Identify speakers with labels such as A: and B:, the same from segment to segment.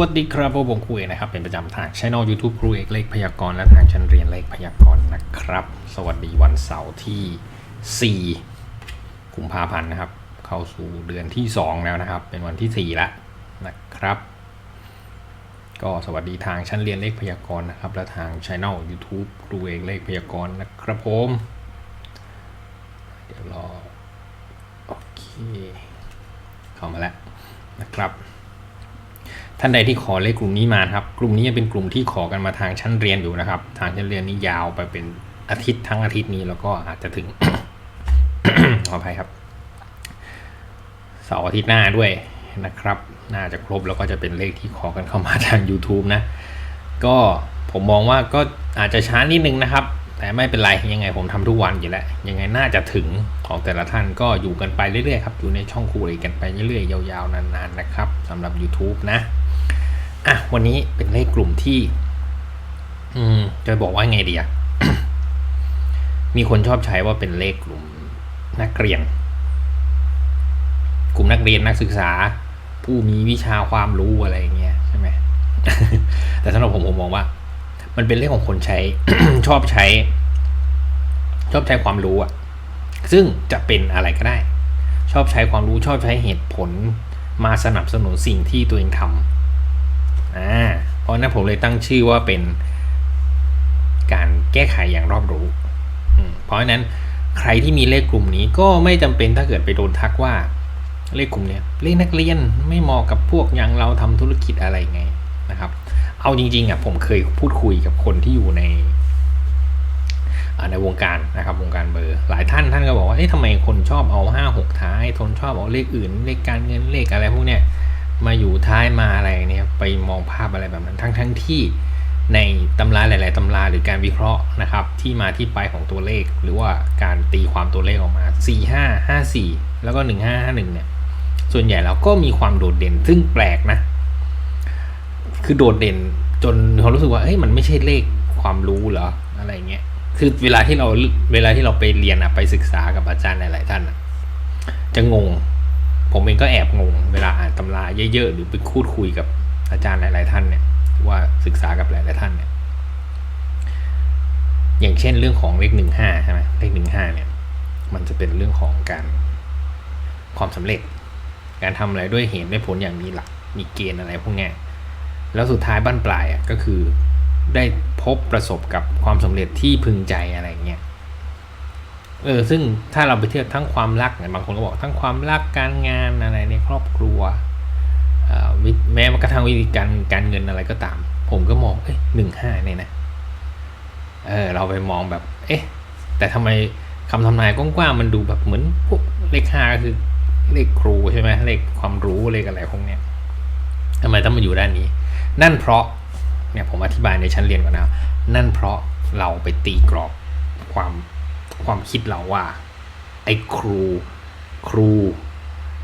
A: วัสดีครับผมครูเอกนะครับ เป็นประจำทางช่อง YouTube ครูเอกเลขพยากรณ์และทางชั้นเรียนเลขพยากรณ์นะครับ สวัสดีวันเสาร์ที่ 4 กุมภาพันธ์นะครับ เข้าสู่เดือนที่ 2 แล้วนะครับ เป็นวันที่ 4 แล้วนะครับ ก็สวัสดีทางชั้นเรียนเลขพยากรณ์นะครับ และทางช่อง YouTube ครูเอกเลขพยากรณ์นะครับผม เดี๋ยวรอโอเคเข้ามาแล้วนะครับ ท่านใดที่ขอเลขกลุ่มนี้มาครับ กลุ่มนี้เป็นกลุ่มที่ขอกันมาทางชั้นเรียนอยู่นะครับ ทางชั้นเรียนนี้ยาวไปเป็นอาทิตย์ทั้งอาทิตย์นี้แล้วก็อาจจะถึงขออภัยครับเสาร์อาทิตย์หน้าด้วยนะครับ น่าจะครบแล้วก็จะเป็นเลขที่ขอกันเข้ามาทาง YouTube นะ ก็ผมมองว่าก็อาจจะช้านิดนึงนะครับ แต่ไม่เป็นไรยังไงผมทำทุกวันอยู่แล้วยังไงน่าจะถึงของแต่ละท่านก็อยู่กันไปเรื่อยๆครับอยู่ในช่องครูเอกกันไปเรื่อยๆยาวๆนานๆนะครับสำหรับ YouTube นะ อะวันนี้เป็นเลขกลุ่มที่ อืม จะบอกว่าไงดีอะมีคนชอบใช้ว่าเป็นเลขกลุ่มนักเรียน กลุ่มนักเรียนนักศึกษา ผู้มีวิชาความรู้อะไรอย่างเงี้ยใช่ไหมแต่สำหรับผมผมมองว่า มันเป็นเลขของคนใช้ ชอบใช้ ชอบใช้ความรู้อะซึ่งจะเป็นอะไรก็ได้ ชอบใช้ความรู้ชอบใช้เหตุผล มาสนับสนุนสิ่งที่ตัวเองทำ อ่าเพราะนั้นผมเลยตั้งชื่อว่าเป็นการแก้ไขอย่างรอบรู้อืมเพราะฉะนั้นใครที่มีเลขกลุ่มนี้ก็ไม่จำเป็นถ้าเกิดไปโดนทักว่า เลขกลุ่มเนี้ยเลขนักเรียนไม่เหมาะกับพวกอย่างเราทำธุรกิจอะไรไงนะครับ เอาจริงๆอะผมเคยพูดคุยกับคนที่อยู่ในอ่าในวงการนะครับวงการเบอร์ หลายท่านท่านก็บอกว่าเอ๊ะทำไมคนชอบเอาห้าหกท้ายทนชอบเอาเลขอื่น เลขการเงินเลขอะไรพวกเนี้ย มาอยู่ท้ายมาอะไรเนี่ยไปมองภาพอะไรแบบนั้นทั้งทั้งที่ในตำราหลาย ๆตำราหรือการวิเคราะห์นะครับที่มาที่ไปของตัวเลข หรือว่าการตีความตัวเลขออกมา 4 5 5 4 แล้วก็ 1 5 5 1 เนี่ย ส่วนใหญ่แล้วก็มีความโดดเด่นซึ่งแปลกนะ คือโดดเด่นจนเขารู้สึกว่าเอ้ยมันไม่ใช่เลขความรู้เหรออะไรเงี้ยคือเวลาที่เราเวลาที่เราไปเรียนอะไปศึกษากับอาจารย์หลาย ๆ ท่านอะจะงง ผมเองก็แอบงงเวลาอ่านตำราเยอะๆ หรือไปพูดคุยกับอาจารย์หลาย ๆ ท่านเนี่ยว่าศึกษากับหลาย ๆ ท่านเนี่ยอย่างเช่นเรื่องของเลขหนึ่งห้าใช่ไหมเลขหนึ่งห้าเนี่ย มันจะเป็นเรื่องของการความสำเร็จ การทำอะไรด้วยเหตุด้วยผลอย่างมีหลักมีเกณฑ์อะไรพวกนี้แล้วสุดท้ายบั้นปลายอะก็คือได้พบประสบกับความสำเร็จที่พึงใจอะไรเงี้ย เออซึ่งถ้าเราไปเทียบทั้งความรักเนี่ยบางคนก็บอกทั้งความรักการงานอะไรในครอบครัวแม้กระทั่งวิธีการการเงินอะไรก็ตาม ผมก็มองเอ้ยหนึ่งห้าเนี่ยนะเออเราไปมองแบบ เอ๊ะ แต่ทำไมคำทำนายกว้างๆมันดูแบบเหมือนพวกเลขห้าก็คือเลขครูใช่ไหมเลขความรู้เลขอะไรพวกเนี้ยทำไมต้องมาอยู่ด้านนี้ นั่นเพราะเนี่ยผมอธิบายในชั้นเรียนก่อนนะนั่นเพราะเราไปตีกรอบความ ความคิดเราว่าไอ้ครู ครู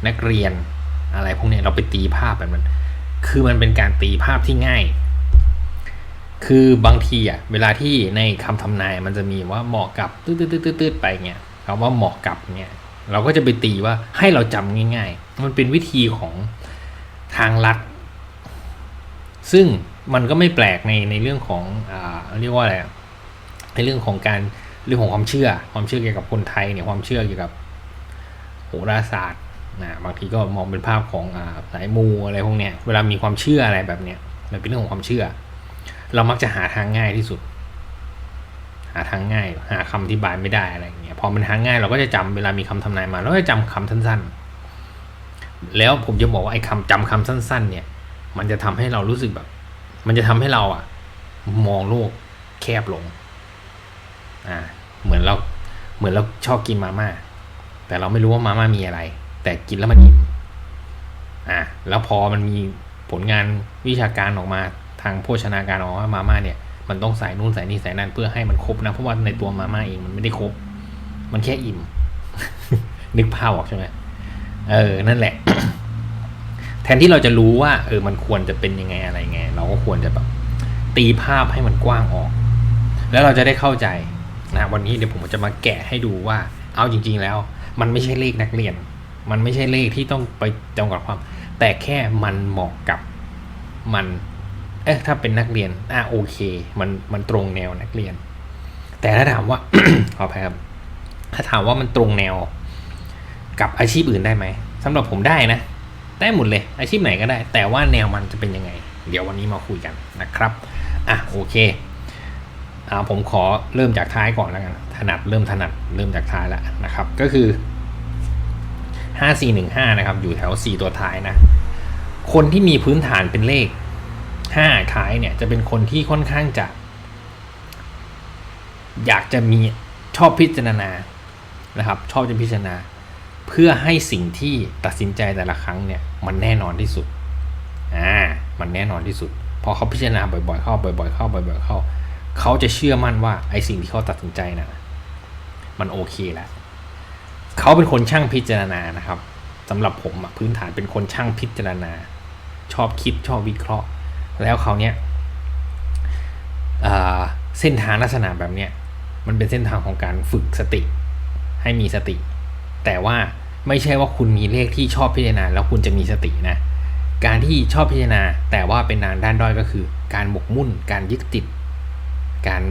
A: นักเรียน อะไรพวกนี้เราไปตีภาพแบบมันคือมันเป็นการตีภาพที่ง่าย คือบางทีอะเวลาที่ในคำทำนายมันจะมีว่าเหมาะกับตืดตืดตืดไปเงี้ยคำว่าเหมาะกับเนี่ยเราก็จะไปตีว่าให้เราจำง่าย ๆ มันเป็นวิธีของทางลัดซึ่งมันก็ไม่แปลกในในเรื่องของอ่าเรียกว่าอะไรในเรื่องของการ เรื่องของความเชื่อ ความเชื่อเกี่ยวกับคนไทยเนี่ยความเชื่อเกี่ยวกับโหราศาสตร์นะบางทีก็มองเป็นภาพของอสายมูอะไรพวกเนี้ยเวลามีความเชื่ออะไรแบบเนี้ยมันเป็นเรื่องของความเชื่อ เรามักจะหาทางง่ายที่สุด หาทางง่าย หาคำอธิบายไม่ได้อะไรอย่างเงี้ยพอมันหาง่ายเราก็จะจำเวลามีคำทำนายมาเราก็จะจำคำสั้น ๆ แล้วผมจะบอกว่าไอ้คำจำคำสั้น ๆ เนี่ย มันจะทำให้เรารู้สึกแบบ มันจะทำให้เราอะ มองโลกแคบลงอ่า เหมือนเราเหมือนเราชอบกินมาม่าแต่เราไม่รู้ว่ามาม่ามีอะไร แต่กินแล้วมันอิ่มอ่าแล้วพอมันมีผลงานวิชาการออกมาทางโภชนาการออกมามาม่าเนี่ยมันต้องใส่นู่นใส่นี่ใส่นั่นเพื่อให้มันครบนะเพราะว่าในตัวมาม่าเองมันไม่ได้ครบ มันแค่อิ่ม นึกภาพออกใช่ไหมเออนั่นแหละ แทนที่เราจะรู้ว่า เออมันควรจะเป็นยังไงอะไรไง เราก็ควรจะแบบตีภาพให้มันกว้างออก แล้วเราจะได้เข้าใจ นะวันนี้เดี๋ยวผมจะมาแกะให้ดูว่า เอาจริง ๆ แล้ว มันไม่ใช่เลขนักเรียน มันไม่ใช่เลขที่ต้องไปจำกัดความ แต่แค่มันเหมาะกับมัน เอ๊ะถ้าเป็นนักเรียนอะโอเค มันมันตรงแนวนักเรียน แต่ถ้าถามว่าขออภัยครับ ถ้าถามว่ามันตรงแนว กับอาชีพอื่นได้ไหมสำหรับผมได้นะได้หมดเลยอาชีพไหนก็ได้ แต่ว่าแนวมันจะเป็นยังไง เดี๋ยววันนี้มาคุยกันนะครับ อะโอเค อ่าผมขอเริ่มจากท้ายก่อนแล้วกันถนัดเริ่มถนัดเริ่มจากท้ายแล้วนะครับ ก็คือ 5415 นะครับ อยู่แถว 4 ตัวท้ายนะ คนที่มีพื้นฐานเป็นเลข 5 ท้ายเนี่ย จะเป็นคนที่ค่อนข้างจะ อยากจะมีชอบพิจารณานะครับ ชอบจะพิจารณา เพื่อให้สิ่งที่ตัดสินใจแต่ละครั้งเนี่ย มันแน่นอนที่สุดอ่ามันแน่นอนที่สุดพอเขาพิจารณาบ่อยๆ เข้าบ่อย ๆ เข้าบ่อย ๆ เข้า เขาจะเชื่อมั่นว่าไอ้สิ่งที่เขาตัดสินใจนะ่ะมันโอเคแล้วเขาเป็นคนช่างพิจารณานะครับสำหรับผมพื้นฐานเป็นคนช่างพิจารณา ชอบคิดชอบวิเคราะห์ แล้วเขาเนี้ยเส้นทางลักษณะแบบเนี้ยมันเป็นเส้นทางของการฝึกสติ ให้มีสติ แต่ว่าไม่ใช่ว่าคุณมีเลขที่ชอบพิจารณา แล้วคุณจะมีสตินะการที่ชอบพิจารณา แต่ว่าเป็นนานด้านด้อยก็คือ การหมกมุ่น การยึดติด การ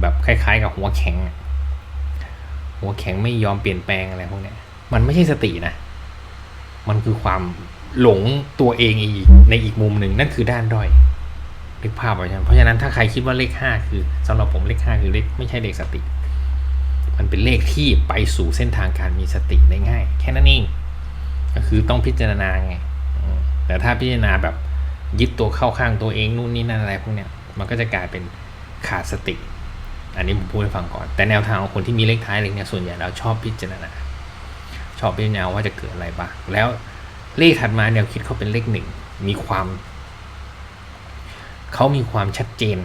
A: แบบคล้ายๆ กับหัวแข็ง หัวแข็งไม่ยอมเปลี่ยนแปลงอะไรพวกนี้มันไม่ใช่สตินะ มันคือความหลงตัวเองอีกในอีกมุมหนึ่งนั่นคือด้านด้อยนึกภาพไว้ใช่ไหมเพราะฉะนั้นถ้าใครคิดว่าเลขห้าคือสำหรับผมเลขห้าคือเลขไม่ใช่เลขสติ มันเป็นเลขที่ไปสู่เส้นทางการมีสติได้ง่าย แค่นั้นเองก็คือต้องพิจารณาไงแต่ถ้าพิจารณาแบบยึดตัวเข้าข้างตัวเองนู่นนี่นั่นอะไรพวกเนี้ย มันก็จะกลายเป็นขาดสติ อันนี้ผมพูดให้ฟังก่อน แต่แนวทางของคนที่มีเลขท้ายเลขเนี่ยส่วนใหญ่แล้วชอบพิจารณา ชอบพิจารณาว่าจะเกิดอะไรบ้างแล้วเลขถัดมาแนวคิดเขาเป็นเลขหนึ่งมีความเขามีความชัดเจน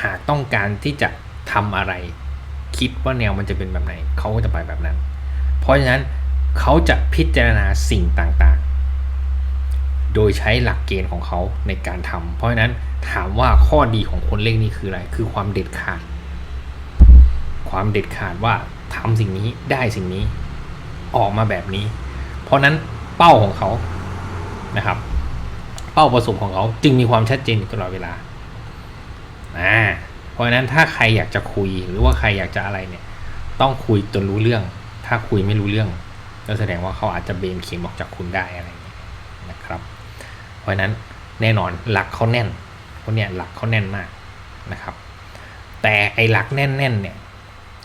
A: หากต้องการที่จะทำอะไร คิดว่าแนวมันจะเป็นแบบไหนเขาก็จะไปแบบนั้น เพราะฉะนั้นเขาจะพิจารณาสิ่งต่าง โดยใช้หลักเกณฑ์ของเขาในการทำเพราะฉะนั้นถามว่าข้อดีของคนเลขนี้คืออะไร คือความเด็ดขาด ความเด็ดขาดว่าทำสิ่งนี้ได้สิ่งนี้ออกมาแบบนี้ เพราะนั้นเป้าของเขานะครับ เป้าประสงค์ของเขาจึงมีความชัดเจนตลอดเวลาอ่าเพราะฉะนั้นถ้าใครอยากจะคุยหรือว่าใครอยากจะอะไรเนี่ย ต้องคุยจนรู้เรื่อง ถ้าคุยไม่รู้เรื่องก็แสดงว่าเขาอาจจะเบนเข็มออกจากคุณได้อะไรอย่างเงี้ยนะครับ เพ ราะนั้นแน่นอนหลักเขาแน่นคนเนี้ยหลักเขาแน่นมากนะครับ แต่ไอหลักแน่นๆเนี่ย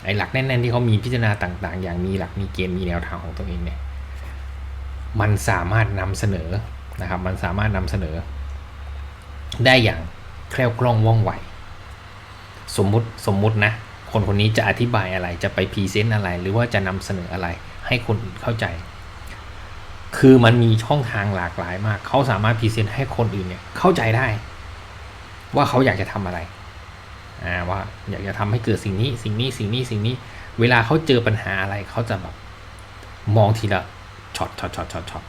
A: ไอหลักแน่นๆที่เขามีพิจารณาต่างๆ อย่างมีหลักมีเกณฑ์มีแนวทางของตัวเองเนี่ยมันสามารถนำเสนอนะครับ มันสามารถนำเสนอ ได้อย่างแคล่วคล่องว่องไวสมมุติสมมุตินะคนคนนี้จะอธิบายอะไรจะไปพรีเซนต์อะไร หรือว่าจะนำเสนออะไร ให้คนอื่นเข้าใจ คือมันมีช่องทางหลากหลายมาก เขาสามารถพรีเซนต์ให้คนอื่นเนี่ยเข้าใจได้ ว่าเขาอยากจะทำอะไรอ่าว่าอยากจะทำให้เกิดสิ่งนี้สิ่งนี้สิ่งนี้สิ่งนี้ เวลาเขาเจอปัญหาอะไรเขาจะแบบมองทีละช็อตช็อตช็อตช็อตช็อต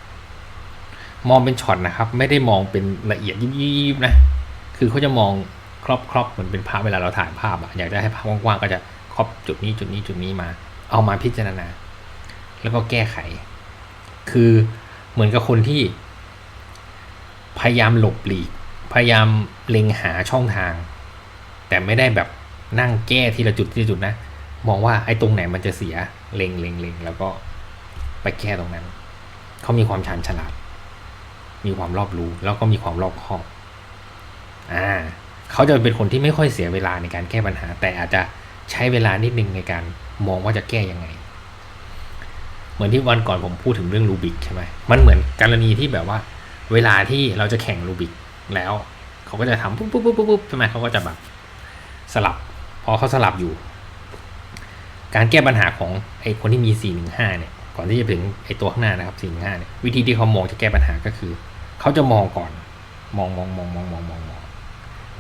A: มองเป็นช็อตนะครับ ไม่ได้มองเป็นละเอียดยิบยิบนะคือเขาจะมองครอบครอบเหมือนเป็นภาพเวลาเราถ่ายภาพอะอยากจะให้ภาพกว้างๆก็จะครอบจุดนี้จุดนี้จุดนี้มา เอามาพิจารณา แล้วก็แก้ไข คือเหมือนกับคนที่ พยายามหลบหลีก พยายามเล็งหาช่องทาง แต่ไม่ได้แบบนั่งแก้ทีละจุดทีละจุดนะ มองว่าไอ้ตรงไหนมันจะเสียเล็งเล็งเล็งแล้วก็ไปแก้ตรงนั้น เขามีความชาญฉลาด มีความรอบรู้ แล้วก็มีความรอบคอบอ่าเขาจะเป็นคนที่ไม่ค่อยเสียเวลาในการแก้ปัญหา แต่อาจจะใช้เวลานิดนึงในการมองว่าจะแก้ยังไง เหมือนที่วันก่อนผมพูดถึงเรื่องรูบิกใช่ไหมมันเหมือนกรณีที่แบบว่า เวลาที่เราจะแข่งรูบิกแล้ว เขาก็จะทำปุ๊บปุ๊บปุ๊บปุ๊บใช่ไหมเขาก็จะแบบสลับ พอเขาสลับอยู่ การแก้ปัญหาของไอ้คนที่มี 415 เนี่ย ก่อนที่จะถึงไอ้ตัวข้างหน้านะครับ 415 เนี่ย วิธีที่เขามองจะแก้ปัญหาก็คือ เขาจะมองก่อน มองมองมองมองมองมองมอง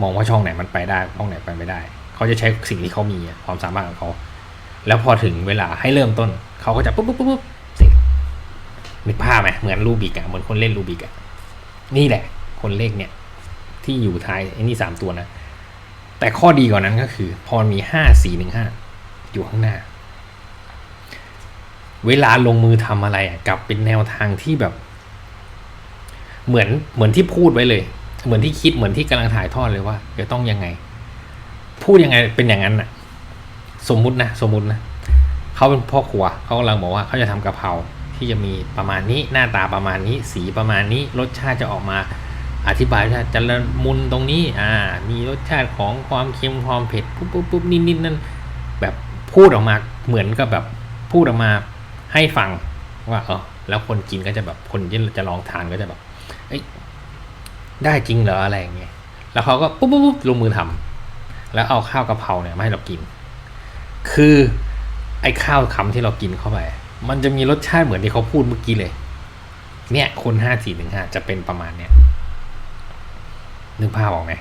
A: มองว่าช่องไหนมันไปได้ ช่องไหนไปไม่ได้ เขาจะใช้สิ่งที่เขามีความสามารถของเขา แล้วพอถึงเวลาให้เริ่มต้น เขาก็จะปุ๊บปุ๊บปุ๊บปุ๊บเสร็จนึกภาพไหมเหมือนรูบิกอะเหมือนคนเล่นรูบิกอะนี่แหละ คนเลขเนี่ย ที่อยู่ท้ายไอ้นี่สามตัวนะ แต่ข้อดีกว่านั้นก็คือ พอมีห้าสี่หนึ่งห้าอยู่ข้างหน้า เวลาลงมือทำอะไรอะกลับเป็นแนวทางที่แบบ เหมือนเหมือนที่พูดไว้เลย เหมือนที่คิดเหมือนที่กำลังถ่ายทอดเลยว่าจะต้องยังไง พูดยังไงเป็นอย่างนั้นน่ะ สมมุตินะสมมุตินะเขาเป็นพ่อครัวเขากำลังบอกว่าเขาจะทำกะเพราที่จะมีประมาณนี้หน้าตาประมาณนี้ สีประมาณนี้ รสชาติจะออกมาอธิบายว่าจะละมุนตรงนี้อ่ามีรสชาติของความเค็มความเผ็ดปุ๊บปุ๊บปุ๊บนิดนิดนั่นแบบพูดออกมาเหมือนกับแบบพูดออกมาให้ฟังว่าเออแล้วคนกินก็จะแบบคนที่จะลองทานก็จะแบบเอ้ยได้จริงเหรออะไรอย่างเงี้ยแล้วเขาก็ปุ๊บปุ๊บปุ๊บลงมือทำแล้วเอาข้าวกะเพราเนี่ยมาให้เรากิน คือไอ้ข้าวคำที่เรากินเข้าไป มันจะมีรสชาติเหมือนที่เขาพูดเมื่อกี้เลย เนี่ย คนห้าสี่หนึ่งห้าจะเป็นประมาณเนี้ยนึกภาพออกไหม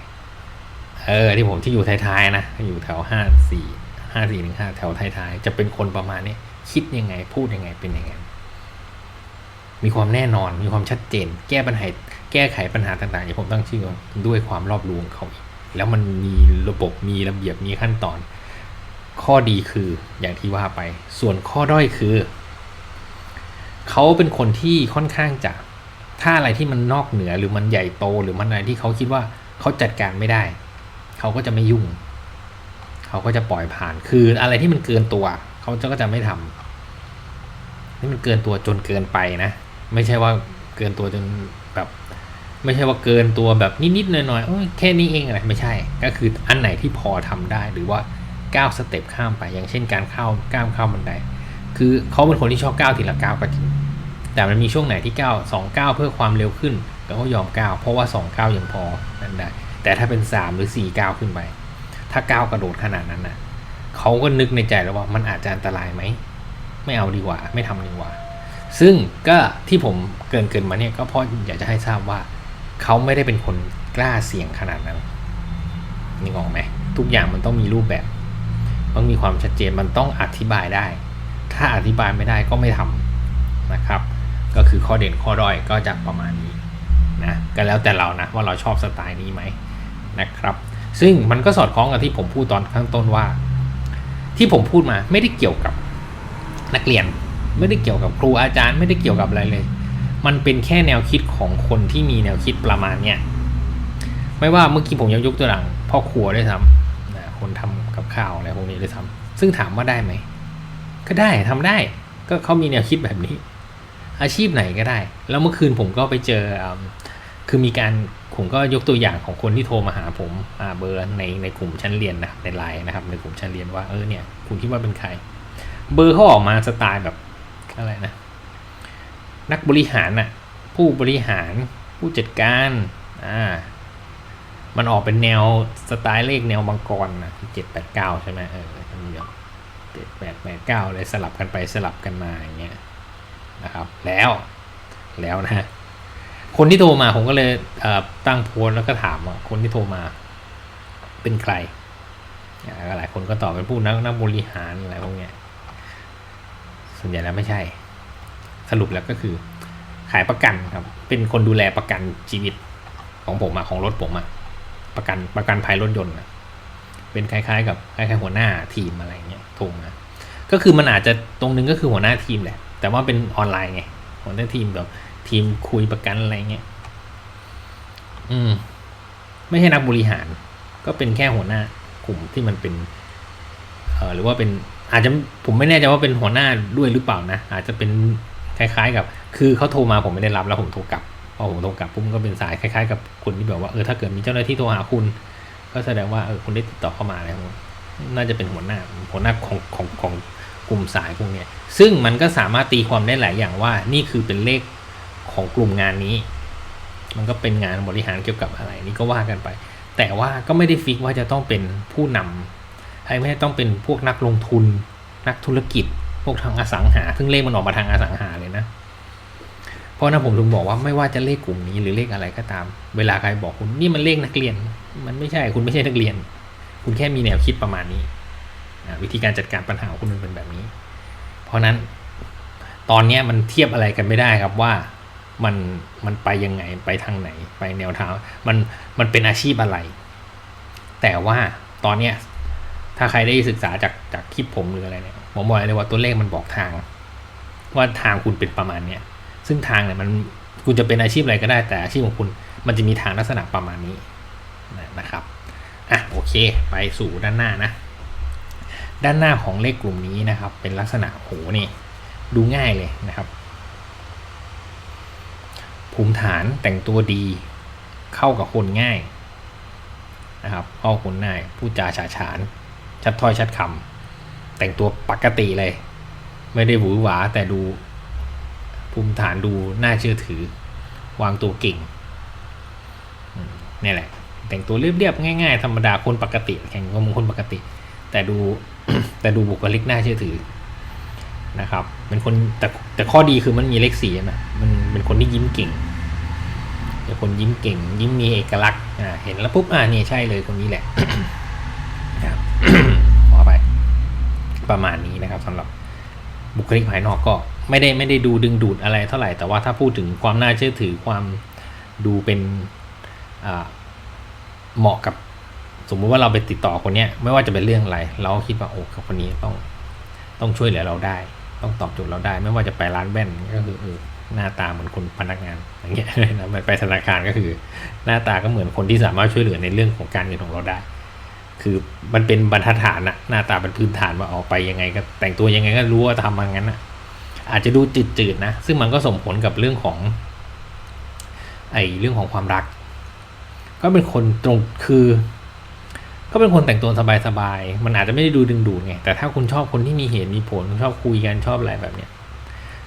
A: เออที่ผมที่อยู่ท้ายๆนะอยู่แถวห้าสี่ห้าสี่หนึ่งห้าแถวท้ายๆจะเป็นคนประมาณนี้คิดยังไงพูดยังไงเป็นยังไง มีความแน่นอนมีความชัดเจน แก้ปัญหาแก้ไขปัญหาต่างๆอย่างผมตั้งชื่อว่าด้วยความรอบรู้ของเขาแล้วมันมีระบบมีระเบียบมีขั้นตอน ข้อดีคืออย่างที่ว่าไป ส่วนข้อด้อยคือ เขาเป็นคนที่ค่อนข้างจะ ถ้าอะไรที่มันนอกเหนือหรือมันใหญ่โตหรือมันอะไรที่เขาคิดว่าเขาจัดการไม่ได้ เขาก็จะไม่ยุ่ง เขาก็จะปล่อยผ่าน คืออะไรที่มันเกินตัว เขาจะก็จะไม่ทำนี่มันเกินตัวจนเกินไปนะ ไม่ใช่ว่าเกินตัวจนแบบ ไม่ใช่ว่าเกินตัวแบบนิดๆหน่อยๆโอ้ยแค่นี้เองอะไรไม่ใช่ ก็คืออันไหนที่พอทำได้หรือว่า ก้าวสเต็ปข้ามไป อย่างเช่นการเข้าก้าวเข้าบันได คือเขาเป็นคนที่ชอบก้าวทีละก้าวก็จริงแต่มันมีช่วงไหนที่ก้าวสองก้าวเพื่อความเร็วขึ้นก็ยอมก้าวเพราะว่าสองก้าวยังพอนั่นได้ แต่ถ้าเป็นสามหรือสี่ก้าวขึ้นไปถ้าก้าวกระโดดขนาดนั้นน่ะเขาก็นึกในใจแล้วว่ามันอาจจะอันตรายไหมไม่เอาดีกว่า ไม่ทำดีกว่า ซึ่งก็ที่ผมเกินเกินมาเนี่ยก็เพราะอยากจะให้ทราบว่าเขาไม่ได้เป็นคนกล้าเสี่ยงขนาดนั้นนึกออกไหมทุกอย่างมันต้องมีรูปแบบ ต้องมีความชัดเจนมันต้องอธิบายได้ ถ้าอธิบายไม่ได้ก็ไม่ทำนะครับ ก็คือข้อเด่นข้อด้อยก็จะประมาณนี้นะก็แล้วแต่เรานะว่าเราชอบสไตล์นี้ไหมนะครับ ซึ่งมันก็สอดคล้องกับที่ผมพูดตอนข้างต้นว่า ที่ผมพูดมาไม่ได้เกี่ยวกับนักเรียน ไม่ได้เกี่ยวกับครูอาจารย์ไม่ได้เกี่ยวกับอะไรเลย มันเป็นแค่แนวคิดของคนที่มีแนวคิดประมาณเนี้ยไม่ว่าเมื่อกี้ผมยังยกตัวอย่างพ่อครัวด้วยซ้ำนะคนทำกับ ข้าวอะไรพวกนี้ด้วยซ้ำซึ่งถามว่าได้ไหม ก็ได้ทำได้ ก็เขามีแนวคิดแบบนี้ อาชีพไหนก็ได้ แล้วเมื่อคืนผมก็ไปเจอคือมีการผมก็ยกตัวอย่างของคนที่โทรมาหาผมเบอร์ในในกลุ่มชั้นเรียนนะครับในไลน์นะครับ ในกลุ่มชั้นเรียนว่าเออเนี่ยคุณคิดว่าเป็นใคร เบอร์เขาออกมาสไตล์แบบอะไรนะ นักบริหารน่ะผู้บริหารผู้จัดการอ่า มันออกเป็นแนวสไตล์เลขแนวมังกรนะเจ็ดแปดเก้าใช่ไหมเออมีแบบเจ็ดแปดแปดเก้าเลยสลับกันไปสลับกันมาอย่างเงี้ยนะครับ แล้วแล้วนะ คนที่โทรมาผมก็เลยตั้งโพสแล้วก็ถามว่าคนที่โทรมาเป็นใครหลายคนก็ตอบเป็นผู้นักนักบริหารอะไรพวกเนี้ยส่วนใหญ่แล้วไม่ใช่ สรุปแล้วก็คือ ขายประกันครับ เป็นคนดูแลประกันชีวิตของผมอะของรถผมอะ ประกันประกันภัยรถยนต์อะเป็นคล้ายๆ กับคล้ายๆหัวหน้าทีมอะไรเงี้ยโทรมาก็คือมันอาจจะตรงนึงก็คือหัวหน้าทีมแหละ แต่ว่าเป็นออนไลน์ไงหัวหน้าทีมแบบทีมคุยประกันอะไรเงี้ยอืม ไม่ใช่นักบริหาร ก็เป็นแค่หัวหน้ากลุ่มที่มันเป็นเอ่อหรือว่าเป็นอาจจะผมไม่แน่ใจว่าเป็นหัวหน้าด้วยหรือเปล่านะอาจจะเป็นคล้าย ๆ กับ คือเขาโทรมาผมไม่ได้รับแล้วผมโทรกลับ พอผมโทรกลับปุ๊บก็เป็นสายคล้ายๆ กับคนที่แบบว่าเออถ้าเกิดมีเจ้าหน้าที่โทรหาคุณ ก็แสดงว่าเออคุณได้ติดต่อเข้ามาแล้วน่าจะเป็นหัวหน้าหัวหน้าของของของกลุ่มสายพวกนี้ซึ่งมันก็สามารถตีความได้หลายอย่างว่านี่คือเป็นเลขของกลุ่มงานนี้ มันก็เป็นงานบริหารเกี่ยวกับอะไรนี่ก็ว่ากันไป แต่ว่าก็ไม่ได้ฟิกว่าจะต้องเป็นผู้นำไม่ได้ต้องเป็นพวกนักลงทุน นักธุรกิจ พวกทางอสังหาซึ่งเลขมันออกมาทางอสังหาเลยนะ ราะนั้นผมถึงบอกว่าไม่ว่าจะเลขกลุ่มนี้หรือเลขอะไรก็ตาม เวลาใครบอกคุณนี่มันเลขนักเรียน มันไม่ใช่คุณไม่ใช่นักเรียน คุณแค่มีแนวคิดประมาณนี้วิธีการจัดการปัญหาของคุณมันเป็นแบบนี้ เพราะนั้นตอนนี้มันเทียบอะไรกันไม่ได้ครับว่ามันมันไปยังไงไปทางไหนไปแนวทางมันมันเป็นอาชีพอะไร แต่ว่าตอนเนี้ยถ้าใครได้ศึกษาจากจากคลิปผมหรืออะไรเนี่ยผมบอกเลยว่าตัวเลขมันบอกทาง ว่าทางคุณเป็นประมาณเนี้ย ซึ่งทางเนี่ยมันคุณจะเป็นอาชีพอะไรก็ได้แต่อาชีพของคุณมันจะมีทางลักษณะประมาณนี้นะครับอะโอเค ไปสู่ด้านหน้านะ ด้านหน้าของเลขกลุ่มนี้นะครับ เป็นลักษณะโหนี่ดูง่ายเลยนะครับ ภูมิฐานแต่งตัวดีเข้ากับคนง่ายนะครับเข้าคนง่ายพูดจาฉาฉาน ชัดถ้อยชัดคำแต่งตัวปกติเลย ไม่ได้หวือหวาแต่ดู ภูมิฐานดูน่าเชื่อถือ วางตัวเก่งนี่แหละ แต่งตัวเรียบๆง่ายๆธรรมดาคนปกติแข่งกับคนปกติ แต่ดูแต่ดูบุคลิกน่าเชื่อถือนะครับเป็นคนแต่แต่ข้อดีคือมันมีเลขสี่นะมันเป็นคนที่ยิ้มเก่งเป็นคนยิ้มเก่ง ยิ้มมีเอกลักษณ์อ่าเห็นแล้วปุ๊บอ่านี่ใช่เลยคนนี้แหละนะครับขอไป ประมาณนี้นะครับสำหรับบุคลิกภายนอกก็ ไม่ได้ไม่ได้ดูดึงดูดอะไรเท่าไหร่ แต่ว่าถ้าพูดถึงความน่าเชื่อถือความดูเป็นเหมาะกับสมมุติว่าเราไปติดต่อคนเนี้ยไม่ว่าจะเป็นเรื่องอะไร เราก็คิดว่าโอ้คนนี้ต้องต้องช่วยเหลือเราได้ ต้องตอบโจทย์เราได้ ไม่ว่าจะไปร้านแว่นก็คือเออหน้าตาเหมือนคนพนักงานอย่างเงี้ยนะไปธนาคารก็คือ หน้าตาก็เหมือนคนที่สามารถช่วยเหลือในเรื่องของการเงินของเราได้ คือมันเป็นบรรทัดฐานอะหน้าตาเป็นพื้นฐานว่าออกไปยังไงก็แต่งตัวยังไงก็รู้ว่าทำมางั้นอะ อาจจะดูจืดๆนะ ซึ่งมันก็ส่งผลกับเรื่องของ ไอเรื่องของความรัก ก็เป็นคนตรงคือ ก็เป็นคนแต่งตัวสบายๆ มันอาจจะไม่ได้ดูดึงดูดไง แต่ถ้าคุณชอบคนที่มีเหตุมีผลชอบคุยกันชอบอะไรแบบเนี้ย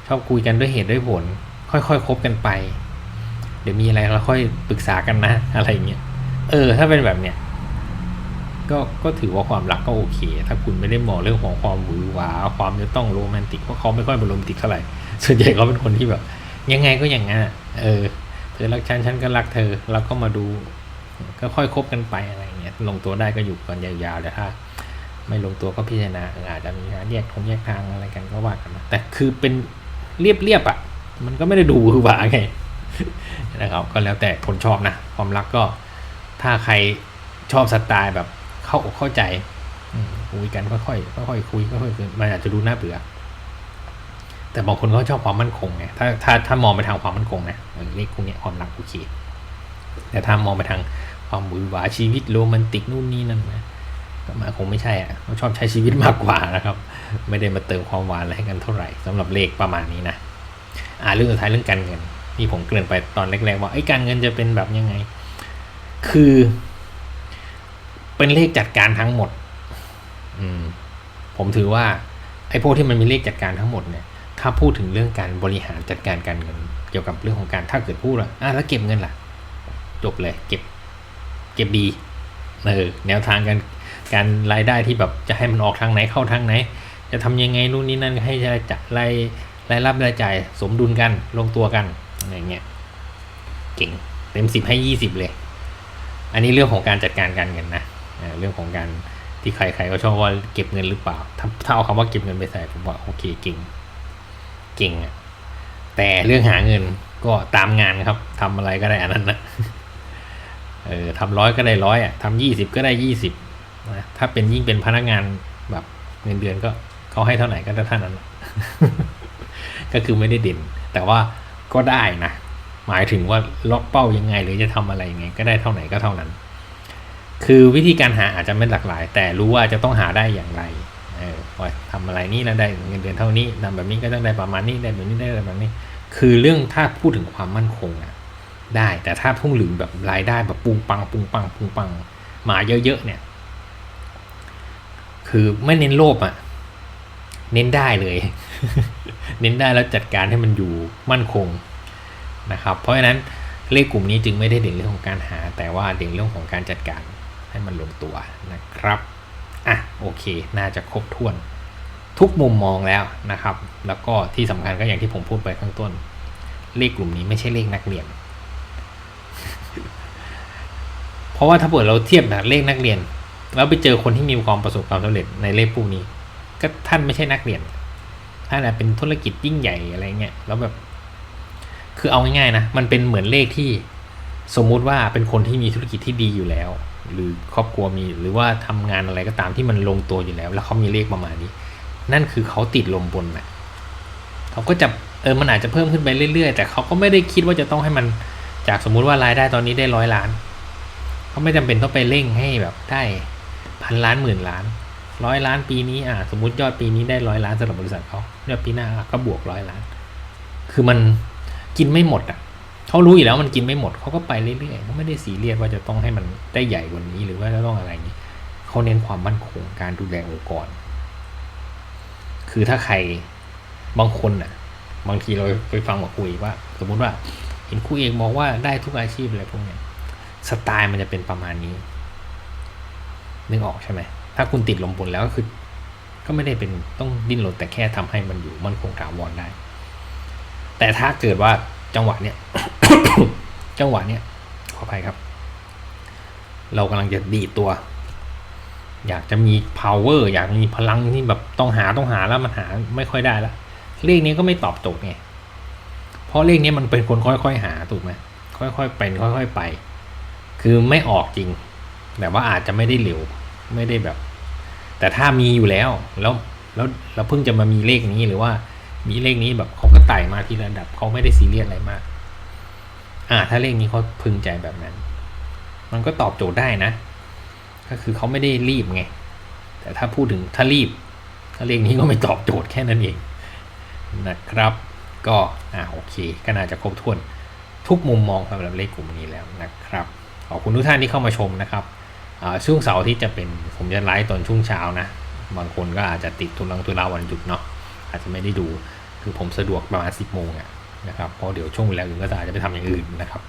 A: ชอบคุยกันด้วยเหตุด้วยผล ค่อยๆคบกันไป เดี๋ยวมีอะไรเราค่อยปรึกษากันนะ อะไรเงี้ย เออ ถ้าเป็นแบบเนี้ย ก็ก็ถือว่าความรักก็โอเค ถ้าคุณไม่ได้มองเรื่องของความหวือหวาความจะต้องโรแมนติกเพราะเขาไม่ค่อยเป็นโรแมนติกเท่าไหร่ส่วนใหญ่เขาเป็นคนที่แบบ ยังไงก็อย่างงั้นเออเธอรักฉันฉันก็รักเธอเราก็มาดู ก็ค่อยคบกันไปอะไรเงี้ยลงตัวได้ก็อยู่กันยาวๆแต่ถ้า ไม่ลงตัวก็พิจารณาอออาจจะมีการแยกทงแยกทางอะไรกันก็ว่ากันนะแต่คือเป็นเรียบๆอะ มันก็ไม่ได้ดูหวือหวาไงนะครับก็แล้วแต่คนชอบนะความรักก็ถ้าใครชอบสไตล์แบบ เข้าอกเข้าใจคุยกันค่อยๆค่อยๆคุยค่อยๆคุยมันอาจจะดูน่าเบื่อ แต่บางคนก็ชอบความมั่นคงไงถ้าถ้าถ้ามองไปทางความมั่นคงนะเออเลขพวกเนี้ยความรักโอเคแต่ถ้ามองไปทางความหวือหวาชีวิตโรแมนติกนู่นนี่นั่นนะก็มาคงไม่ใช่อะเขาชอบใช้ชีวิตมากกว่านะครับ ไม่ได้มาเติมความหวานอะไรให้กันเท่าไหร่สำหรับเลขประมาณนี้นะอ่าเรื่องสุดท้ายเรื่องการเงินที่ผมเกริ่นไปตอนแรกๆว่าไอ้การเงินจะเป็นแบบยังไง คือ เป็นเลขจัดการทั้งหมด อืม ผมถือว่า ไอ้พวกที่มันมีเลขจัดการทั้งหมดเนี่ย ถ้าพูดถึงเรื่องการบริหารจัดการการเงิน เกี่ยวกับเรื่องของการถ้าเกิดพูดว่าอะแล้วเก็บเงินล่ะ จบเลย เก็บ เก็บดีเออแนวทางการการรายได้ที่แบบจะให้มันออกทางไหนเข้าทางไหน จะทำยังไงนู่นนี่นั่นให้รายจ่ายรายรายรับรายจ่ายสมดุลกันลงตัวกันอะไรเงี้ยเก่งเต็มสิบให้ยี่สิบเลย อันนี้เรื่องของการจัดการการเงินนะ เรื่องของการที่ใครๆก็ชอบว่าเก็บเงินหรือเปล่า ถ้าถ้าเอาคำว่าเก็บเงินไปใส่ผมว่าโอเคเก่งเก่งอะแต่เรื่องหาเงินก็ตามงานครับทำอะไรก็ได้อันนั้นนะเออทำร้อยก็ได้ร้อยอะทำยี่สิบก็ได้ยี่สิบนะถ้าเป็นยิ่งเป็นพนักงานแบบเงินเดือนก็เขาให้เท่าไหร่ก็ได้เท่านั้น ก็คือไม่ได้เด่น แต่ว่าก็ได้นะ หมายถึงว่าล็อกเป้ายังไง หรือจะทำอะไรยังไง ก็ได้เท่าไหร่ก็เท่านั้น คือวิธีการหาอาจจะไม่หลากหลาย แต่รู้ว่าจะต้องหาได้อย่างไรเออว่าทำอะไรนี่แล้วได้เงินเดือนเท่านี้ทำแบบนี้ก็ต้องได้ประมาณนี้ได้แบบนี้ได้แบบนี้ คือเรื่องถ้าพูดถึงความมั่นคงอะได้แต่ถ้าพุ่งหรือแบบรายได้แบบปุงปังปุงปังปุงปังมาเยอะๆเนี่ย คือไม่เน้นโลภอะเน้นได้เลย เน้นได้แล้วจัดการให้มันอยู่มั่นคงนะครับ เพราะฉะนั้นเลขกลุ่มนี้จึงไม่ได้เด่นเรื่องของการหา แต่ว่าเด่นเรื่องของการจัดการ ให้มันลงตัวนะครับอะโอเค น่าจะครบถ้วนทุกมุมมองแล้วนะครับ แล้วก็ที่สำคัญก็อย่างที่ผมพูดไปข้างต้น เลขกลุ่มนี้ไม่ใช่เลขนักเรียน เพราะว่าถ้าเปิดเราเทียบแบบเลขนักเรียน แล้วไปเจอคนที่มีความประสบความสำเร็จในเลขพวกนี้ ก็ท่านไม่ใช่นักเรียนท่านอาจเป็นธุรกิจยิ่งใหญ่อะไรเงี้ยแล้วแบบ คือเอาง่ายๆนะมันเป็นเหมือนเลขที่สมมุติว่าเป็นคนที่มีธุรกิจที่ดีอยู่แล้ว หรือครอบครัวมี หรือว่าทำงานอะไรก็ตามที่มันลงตัวอยู่แล้ว แล้วเขามีเลขประมาณนี้ นั่นคือเขาติดลมบนนะเขาก็จะเออมันอาจจะเพิ่มขึ้นไปเรื่อยๆ แต่เขาก็ไม่ได้คิดว่าจะต้องให้มันจากสมมุติว่ารายได้ตอนนี้ได้ร้อยล้านเขาไม่จำเป็นต้องไปเร่งให้แบบได้พันล้านหมื่นล้านร้อยล้านปีนี้อ่าสมมติยอดปีนี้ได้ร้อยล้านสำหรับบริษัทเขายอดปีหน้าก็บวกร้อยล้าน คือมันกินไม่หมดอะ เขารู้อยู่แล้วมันกินไม่หมดเขาก็ไปเรื่อยๆเขาไม่ได้สีเรียสว่าจะต้องให้มันได้ใหญ่กว่านี้หรือว่าจะต้องอะไรนี้เขาเน้นความมั่นคงการดูแลองค์กร คือถ้าใครบางคนอะ บางทีเราไปฟังมาคุยว่า สมมุติว่า เห็นครูเอกบอกว่าได้ทุกอาชีพอะไรพวกนี้สไตล์มันจะเป็นประมาณนี้นึกออกใช่ไหมถ้าคุณติดลมบนแล้วก็คือ ก็ไม่ได้เป็นต้องดิ้นรนแต่แค่ทำให้มันอยู่มันคงถาวรได้ แต่ถ้าเกิดว่า จังหวะเนี้ยจังหวะเนี้ยขออภัยครับ เรากำลังจะดีตัว อยากจะมี power อยากมีพลังที่แบบต้องหาต้องหาแล้วมันหาไม่ค่อยได้แล้วเลขนี้ก็ไม่ตอบโจทย์ไงเพราะเลขนี้มันเป็นคนค่อย ๆ หาถูกไหมค่อยๆเป็นค่อย ๆไป คือไม่ออกจริง แต่ว่าอาจจะไม่ได้เร็วไม่ได้แบบ แต่ถ้ามีอยู่แล้วแล้วแล้วเราเพิ่งจะมามีเลขนี้หรือว่า มีเลขนี้แบบเขาก็ไต่มาทีละระดับเขาไม่ได้ซีเรียสอะไรมาก อ่า ถ้าเลขนี้เขาพึงใจแบบนั้น มันก็ตอบโจทย์ได้นะ ก็คือเขาไม่ได้รีบไง แต่ถ้าพูดถึงถ้ารีบ ถ้าเลขนี้ก็ไม่ตอบโจทย์แค่นั้นเองนะครับ ก็อ่าโอเค ก็น่าจะครบถ้วนทุกมุมมองสำหรับเลขกลุ่มนี้แล้วนะครับขอบคุณทุกท่านที่เข้ามาชมนะครับอ่าช่วงเสาร์ที่จะเป็นผมจะไลฟ์ตอนช่วงเช้านะ บางคนก็อาจจะติดทุลังทุเลาวันหยุดเนาะอาจจะไม่ได้ดู คือผมสะดวกประมาณ 10โมงอะนะครับเพราะเดี๋ยวช่วงเวลาอื่นก็จะอาจจะไปทำอย่างอื่นนะครับ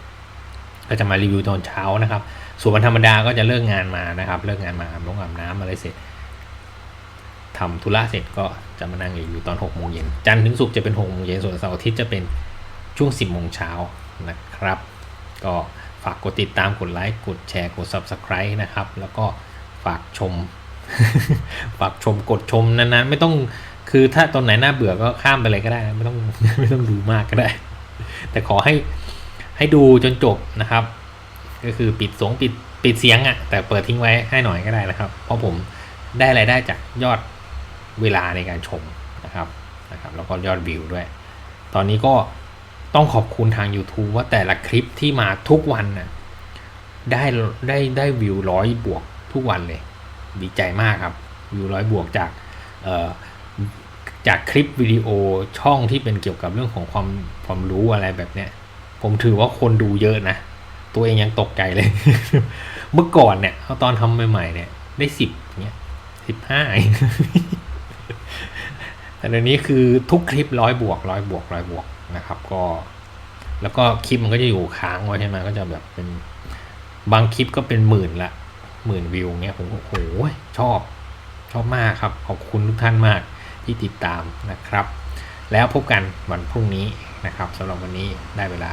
A: ก็จะมารีวิวตอนเช้านะครับ ส่วนวันธรรมดาก็จะเลิกงานมานะครับ เลิกงานมาอาบน้ำอาบน้ำอะไรเสร็จทำธุระเสร็จก็จะมานั่งรีวิวตอน6โมงเย็นจันทร์ถึงศุกร์จะเป็น6โมงเย็นส่วนเสาร์อาทิตย์จะเป็นช่วง 10โมงเช้านะครับ ก็ฝากกดติดตามกดไลค์กดแชร์กด subscribe นะครับ แล้วก็ฝากชม ฝากชมกดชมนานๆ ไม่ต้อง คือถ้าตอนไหนน่าเบื่อก็ข้ามไปเลยก็ได้ ไม่ต้องไม่ต้องดูมากก็ได้ แต่ขอให้ให้ดูจนจบนะครับ ก็คือปิดสงปิดปิดเสียงอะ่ะ แต่เปิดทิ้งไว้ให้หน่อยก็ได้นะครับ เพราะผมได้รายได้จากยอดเวลาในการชมนะครับนะครับ แล้วก็ยอดวิวด้วย ตอนนี้ก็ต้องขอบคุณทาง YouTube ว่าแต่ละคลิปที่มาทุกวันน่ะได้ได้ได้วิวร้อยบวกทุกวันเลย ดีใจมากครับ วิวร้อยบวกจากเอ่อ จากคลิปวิดีโอช่องที่เป็นเกี่ยวกับเรื่องของความความรู้อะไรแบบเนี้ย ผมถือว่าคนดูเยอะนะ ตัวเองยังตกใจเลย เมื่อก่อนเนี่ยตอนทำใหม่ๆเนี่ย ได้สิบเนี่ยสิบห้าแต่เดี๋ยวนี้คือทุกคลิปร้อยบวกร้อยบวกร้อยบวกนะครับ ก็ แล้วก็คลิปมันก็จะอยู่ค้างไว้ใช่ไหมก็จะแบบเป็นบางคลิปก็เป็นหมื่นละหมื่นวิวเนี่ยผมโอ้โหชอบ ชอบมากครับ ขอบคุณทุกท่านมาก ที่ติดตามนะครับ แล้วพบกันวันพรุ่งนี้นะครับสำหรับวันนี้ได้เวลา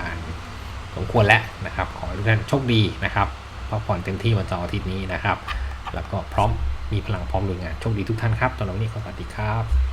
A: สมควรแล้วนะครับ ขอให้ทุกท่านโชคดีนะครับพักผ่อนเต็มที่วันเสาร์อาทิตย์นี้นะครับ แล้วก็พร้อมมีพลังพร้อมลุยงานโชคดีทุกท่านครับตอนนี้ขอสวัสดีครับ